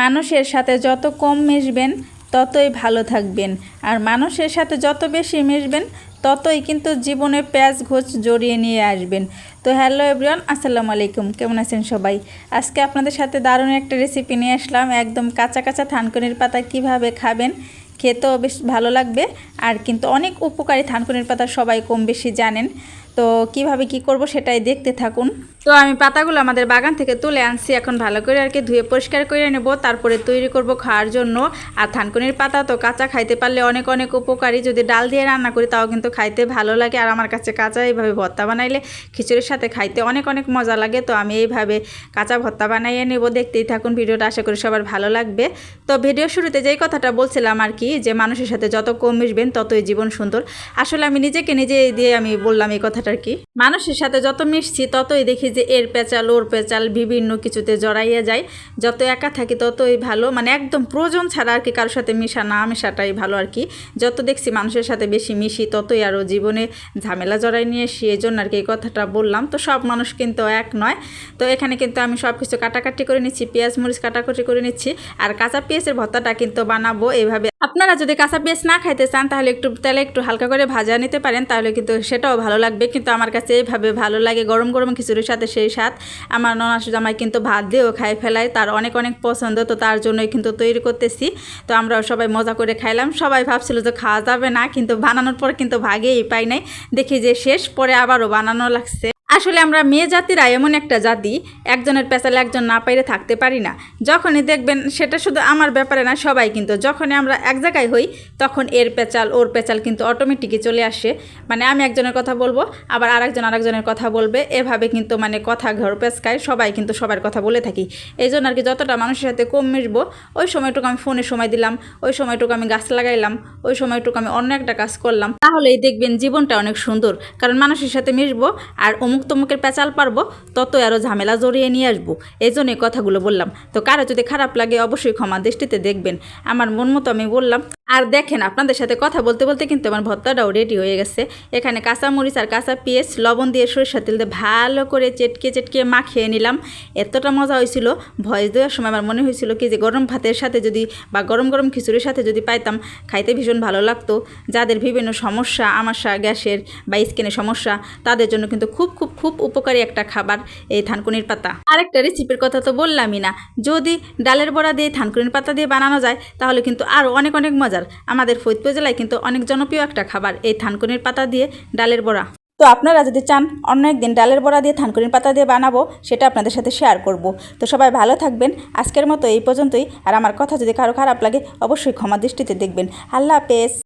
মানুষের সাথে যত কম মিশবেন, ততই ভালো থাকবেন। আর মানুষের সাথে যত বেশি মিশবেন, ততই কিন্তু জীবনে প্যাঁচ ঘোচ জড়িয়ে নিয়ে আসবেন। তো হ্যালো এভরিওয়ান, আসসালামু আলাইকুম। কেমন আছেন সবাই? আজকে আপনাদের সাথে দারুণ একটা রেসিপি নিয়ে আসলাম। একদম কাঁচা কাঁচা থানকুনির পাতা কীভাবে খাবেন, খেতেও বেশ ভালো লাগবে। আর কিন্তু অনেক উপকারী থানকুনির পাতা সবাই কম বেশি জানেন। তো কীভাবে কি করব সেটাই দেখতে থাকুন। তো আমি পাতাগুলো আমাদের বাগান থেকে তুলে আনছি, এখন ভালো করে আর কি ধুয়ে পরিষ্কার করে নেব। তারপরে তৈরি করব খাওয়ার জন্য। আর থানকুনির পাতা তো কাঁচা, খাইতে পারলে অনেক অনেক উপকারী। যদি ডাল দিয়ে রান্না করি, তাও কিন্তু খাইতে ভালো লাগে। আর আমার কাছে কাঁচা এইভাবে ভর্তা বানাইলে খিচুড়ির সাথে খাইতে অনেক অনেক মজা লাগে। তো আমি এইভাবে কাঁচা ভর্তা বানাইয়ে নেব। দেখতেই থাকুন ভিডিওটা, আশা করি সবার ভালো লাগবে। তো ভিডিও শুরুতে যেই কথাটা বলছিলাম আর কি, যে মানুষের সাথে যত কম মিশবেন, ততই জীবন সুন্দর। আসলে আমি নিজেকে নিজে দিয়ে আমি বললাম এই কথাটা। আর কি? মানুষের সাথে যত মিশছি, ততই দেখি যে এর পেঁচাল, ওর পেঁচাল বিভিন্ন কিছুতে জড়াইয়া যায়। যত একা থাকি, ততই ভালো। মানে একদম প্রয়োজন ছাড়া আর কি কারোর সাথে মিশা না মেশাটাই ভালো আর কি। যত দেখছি মানুষের সাথে বেশি মিশি, ততই আরও জীবনে ঝামেলা জড়াই নিয়ে এসি এই জন্য আর কি এই কথাটা বললাম। তো সব মানুষ কিন্তু এক নয়। তো এখানে কিন্তু আমি সব কিছু কাটাকাটি করে নিচ্ছি, পেঁয়াজ, মরিচ কাটাকুটি করে নিচ্ছি। আর কাঁচা পেঁয়াজের ভর্তাটা কিন্তু বানাবো। এইভাবে আপনারা যদি কাঁচা পেঁয়াজ না খাইতে চান, তাহলে একটু, তেলে একটু হালকা করে ভাজা নিতে পারেন, তাহলে কিন্তু সেটাও ভালো লাগবে। কিন্তু আমার কাছে এইভাবে ভালো লাগে গরম গরম খিচুড়ির সাথে সেই স্বাদ। আমার ননাস জামাই কিন্তু ভাত দিয়েও খাই ফেলায়, তার অনেক অনেক পছন্দ, তো তার জন্যই কিন্তু তৈরি করতেছি। তো আমরা সবাই মজা করে খাইলাম। সবাই ভাবছিল যে খাওয়া যাবে না, কিন্তু বানানোর পর কিন্তু ভাগেই পাই নাই। দেখি যে শেষ, পরে আবারও বানানো লাগছে। আসলে আমরা মেয়ে জাতিরা এমন একটা জাতি, একজনের পেঁচালে একজন না পাইলে থাকতে পারি না। যখনই দেখবেন সেটা শুধু আমার ব্যাপারে না, সবাই কিন্তু। যখনই আমরা এক জায়গায় হই, তখন এর পেঁচাল ওর পেঁচাল কিন্তু অটোমেটিকই চলে আসে। মানে আমি একজনের কথা বলব, আবার আরেকজন আরেকজনের কথা বলবে। এভাবে কিন্তু মানে কথা ঘর পেঁচকায় সবাই কিন্তু সবার কথা বলে থাকি। এই জন্য আর কি যতটা মানুষের সাথে কম মিশবো, ওই সময়টুকু আমি ফোনে সময় দিলাম, ওই সময়টুকু আমি গাছ লাগাইলাম, ওই সময়টুকু আমি অন্য একটা কাজ করলাম। তাহলেই দেখবেন জীবনটা অনেক সুন্দর। কারণ মানুষের সাথে মিশবো, আর অমুক তমুকের পেঁচাল পারব তত আরও ঝামেলা জড়িয়ে নিয়ে আসব। এই জন্য কথাগুলো বললাম। তো কারও যদি খারাপ লাগে, অবশ্যই ক্ষমা দৃষ্টিতে দেখবেন। আমার মন মতো আমি বললাম আর দেখেন, আপনাদের সাথে কথা বলতে বলতে কিন্তু আমার ভর্তাটাও রেডি হয়ে গেছে। এখানে কাঁচা মরিচ আর কাঁচা পেঁয়াজ, লবণ দিয়ে সরিষা তেল দিয়ে ভালো করে চেটকে চেটকে মাখিয়ে নিলাম। এতটা মজা হয়েছিল। ভয়েস দেওয়ার সময় আমার মনে হয়েছিল কি যে গরম ভাতের সাথে যদি বা গরম গরম খিচুড়ির সাথে যদি পাইতাম, খাইতে ভীষণ ভালো লাগতো। যাদের বিভিন্ন সমস্যা, আমাশা, গ্যাসের বা স্কিনের সমস্যা, তাদের জন্য কিন্তু খুব খুব খুব উপকারী একটা খাবার এই থানকুনির পাতা। আরেকটা রেসিপির কথা তো বললামই না। যদি ডালের বড়া দিয়ে থানকুনির পাতা দিয়ে বানানো যায়, তাহলে কিন্তু আরও অনেক অনেক মজার আমাদের ফরিদপুর জেলায় কিন্তু অনেক জনপ্রিয় একটা খাবার, এই থানকুনির পাতা দিয়ে ডালের বড়া। তো আপনারা যদি চান অন্য একদিন ডালের বড়া দিয়ে থানকুনির পাতা দিয়ে বানাবো, সেটা আপনাদের সাথে শেয়ার করব। তো সবাই ভালো থাকবেন, আজকের মতো এই পর্যন্তই। আর আমার কথা যদি কারও খারাপ লাগে, অবশ্যই ক্ষমা দৃষ্টিতে দেখবেন। আল্লাহ হাফেজ।